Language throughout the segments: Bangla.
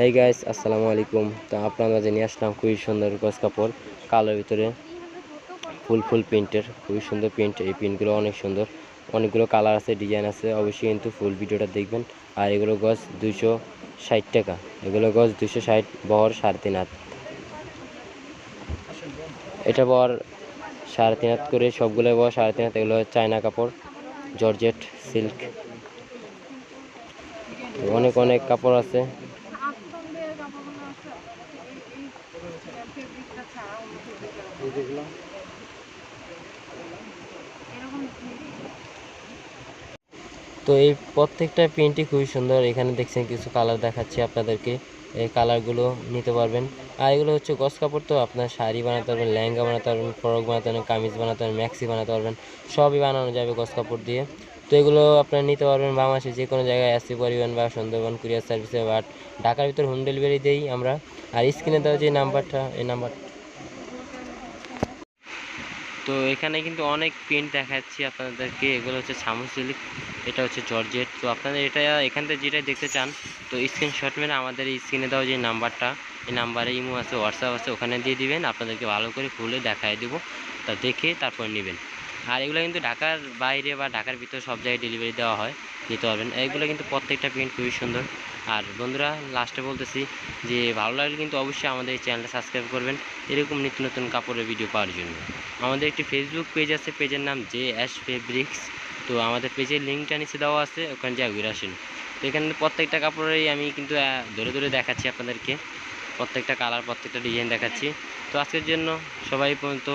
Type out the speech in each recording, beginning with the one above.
হেই গাইস আসসালামু আলাইকুম তো আপনার মাঝে নিয়ে আসলাম খুবই সুন্দর গস কাপড়, কালোর ভিতরে ফুল ফুল প্রিন্টের খুবই সুন্দর প্রিন্ট এই প্রিন্টগুলো অনেক সুন্দর। অনেকগুলো কালার আছে ডিজাইন আছে, অবশ্যই কিন্তু ফুল ভিডিওটা দেখবেন। আর এগুলো গজ দুশো ষাট টাকা। এগুলো গজ দুশো ষাট, বহর সাড়ে তিন হাত। এটা বহর সাড়ে তিন হাত করে সবগুলো বহর সাড়ে তিন হাত, এগুলো চায়না কাপড়, জর্জেট, সিল্ক। অনেক অনেক কাপড় আছে আস্তম্ভের কাপড়গুলো আছে এই তো এই প্রত্যেকটা প্রিন্টই খুবই সুন্দর। এখানে দেখছেন কিছু কালার দেখাচ্ছি আপনাদেরকে। এই কালারগুলো নিতে পারবেন। আর এগুলো হচ্ছে গস কাপড় তো আপনার শাড়ি বানাতে পারবেন, লেহেঙ্গা বানাতে পারবেন, ফ্রক বানাতে পারবেন, কামিজ বানাতে পারবেন ম্যাক্সি বানাতে পারবেন। সবই বানানো যাবে গস কাপড় দিয়ে। তো এগুলো আপনারা নিতে পারবেন বাংলাদেশে যে কোনো জায়গায় আসতে পরিবহন বা সুন্দরবন কুরিয়ার সার্ভিসে বাট ঢাকার ভিতর হোম ডেলিভারি দেই আমরা। আর স্ক্রিনে দেওয়া যে নাম্বারটা, এই নাম্বার তো এখানে কিন্তু অনেক প্রিন্ট দেখাচ্ছি আপনাদেরকে। এগুলো হচ্ছে ছামু সিল্ক এটা হচ্ছে জর্জেট। তো আপনাদের এটা এখান থেকে যেটা দেখতে চান, তো স্ক্রিনশট মেরে আমাদের এই স্ক্রিনে দেওয়া যে নাম্বারটা, এই নাম্বারে ইমো আছে, হোয়াটসঅ্যাপ আছে, ওখানে দিয়ে দিবেন। আপনাদেরকে ভালো করে খুলে দেখায় দেবো। তা দেখে তারপর নেবেন। আর এগুলো কিন্তু ঢাকার বাইরে বা ঢাকার ভিতরে সব জায়গায় ডেলিভারি দেওয়া হয়, নিতে পারবেন। এইগুলো কিন্তু প্রত্যেকটা প্রিন্ট খুবই সুন্দর। আর বন্ধুরা লাস্টে বলতেছি যে ভালো লাগলে কিন্তু অবশ্যই আমাদের এই চ্যানেলটা সাবস্ক্রাইব করবেন। এরকম নিত্য নতুন কাপড়ের ভিডিও পাওয়ার জন্য। আমাদের একটি ফেসবুক পেজ আছে পেজের নাম জে অ্যাশ ফেব্রিক্স তো আমাদের পেজের লিঙ্কটা নিচে দেওয়া আছে, ওখানে যা ঘুরে আসেন। তো এখানে প্রত্যেকটা কাপড়েরই আমি কিন্তু ধরে ধরে দেখাচ্ছি আপনাদেরকে। প্রত্যেকটা কালার প্রত্যেকটা ডিজাইন দেখাচ্ছি। তো আজকের জন্য সবাই পর্যন্ত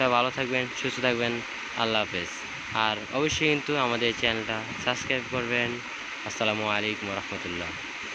সবাই ভালো থাকবেন, সুস্থ থাকবেন, আল্লাহ হাফেজ। আর অবশ্যই কিন্তু আমাদের চ্যানেলটা সাবস্ক্রাইব করবেন। আসসালামু আলাইকুম রহমতুল্লাহ।